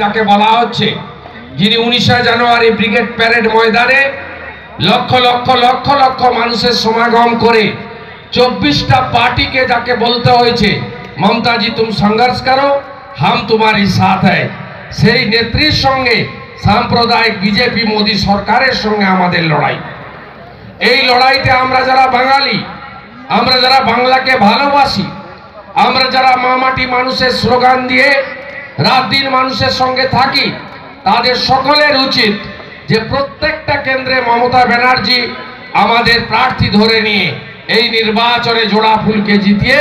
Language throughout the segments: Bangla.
যাকে বলা হচ্ছে, যিনি উনিশে জানুয়ারি ব্রিগেড প্যারেড ময়দানে লক্ষ লক্ষ লক্ষ লক্ষ মানুষের সমাগম করে চব্বিশটা পার্টিকে যাকে বলতে হয়েছে, মমতাজি তুমি সংঘর্ষ করো, হাম তোমারই সাথ হ্যায়। সেই নেত্রীর সঙ্গে সাম্প্রদায়িক বিজেপি, মোদী সরকারের সঙ্গে আমাদের লড়াই। এই লড়াইতে আমরা যারা বাঙালি, আমরা যারা বাংলাকে ভালোবাসি, আমরা যারা মামাটি মানুষের স্লোগান দিয়ে রাত দিন মানুষের সঙ্গে থাকি, তাদের সকলের উচিত যে প্রত্যেকটা কেন্দ্রে মমতা ব্যানার্জি আমাদের প্রার্থী ধরে নিয়ে এই নির্বাচনে জোড়া ফুলকে জিতিয়ে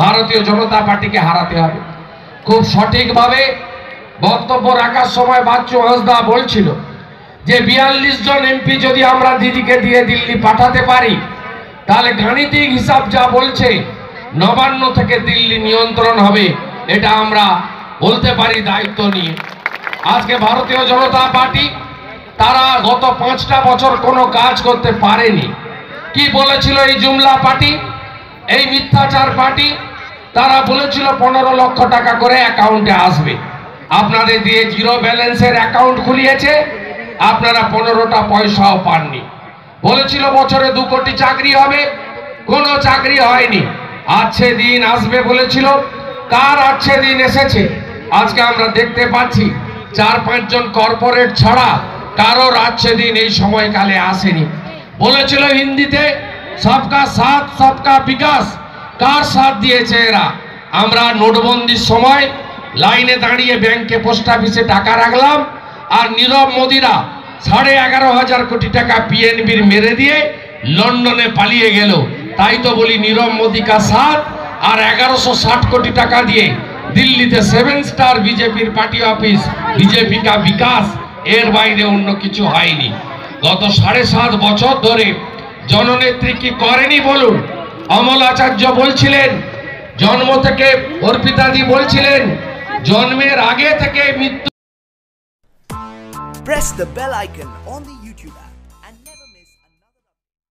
ভারতীয় জনতা পার্টিকে হারাতে হবে। খুব সঠিকভাবে বক্তব্য রাখার সময় বাচ্চু হাসদা বলছিল যে বিয়াল্লিশ জন এমপি যদি আমরা দিদিকে দিয়ে দিল্লি পাঠাতে পারি, তাহলে গাণিতিক হিসাব যা বলছে, নবান্ন থেকে দিল্লি নিয়ন্ত্রণ হবে, এটা আমরা বলতে পারি দায়িত্ব নিয়ে। আজকে ভারতীয় জনতা পার্টি, তারা গত পাঁচটা বছর কোনো কাজ করতে পারেনি। কি বলেছিল এই জুমলা পার্টি? এই মিথ্যাচার পার্টি? তারা বলেছিল পনেরো লক্ষ টাকা করে অ্যাকাউন্টে আসবে। আপনাদের দিয়ে জিরো ব্যালেন্সের অ্যাকাউন্ট খুলিয়েছে, আপনারা পনেরোটা পয়সাও পাননি। বলেছিল বছরে দু কোটি চাকরি হবে, কোনো চাকরি হয়নি। আছে দিন আসবে বলেছিল কার আছে দিন এসেছে। আজকে আমরা দেখতে পাচ্ছি চার পাঁচজন কর্পোরেট ছাড়া কারোর আছে দিন এই সময়কালে আসেনি। বলেছিল হিন্দিতে, সবকা সাথ, সবকা বিকাশ। কার সাথ দিয়েছে এরা? আমরা নোটবন্দির সময় লাইনে দাঁড়িয়ে ব্যাংকে পোস্ট অফিসে টাকা রাখলাম আর নীরব মোদিরা সাড়ে এগারো হাজার কোটি টাকা পিএনবির মেরে দিয়ে লন্ডনে পালিয়ে গেল। তাই তো বলি নীরব মোদী কা সাথ আর এগারোশো কোটি টাকা দিয়ে দিল্লিতে সেভেন স্টার বিজেপির পার্টি অফিস বিজেপি কা বিকাশ, এর বাইরে অন্য কিছু হয়নি। গত সাড়ে সাত বছর ধরে জননেত্রী কি করেনি বলুন? অমল আচার্য বলছিলেন, জন্ম থেকে অর্পিতাদি বলছিলেন, জন্মের আগে থেকে মৃত্যু press the bell icon on the YouTube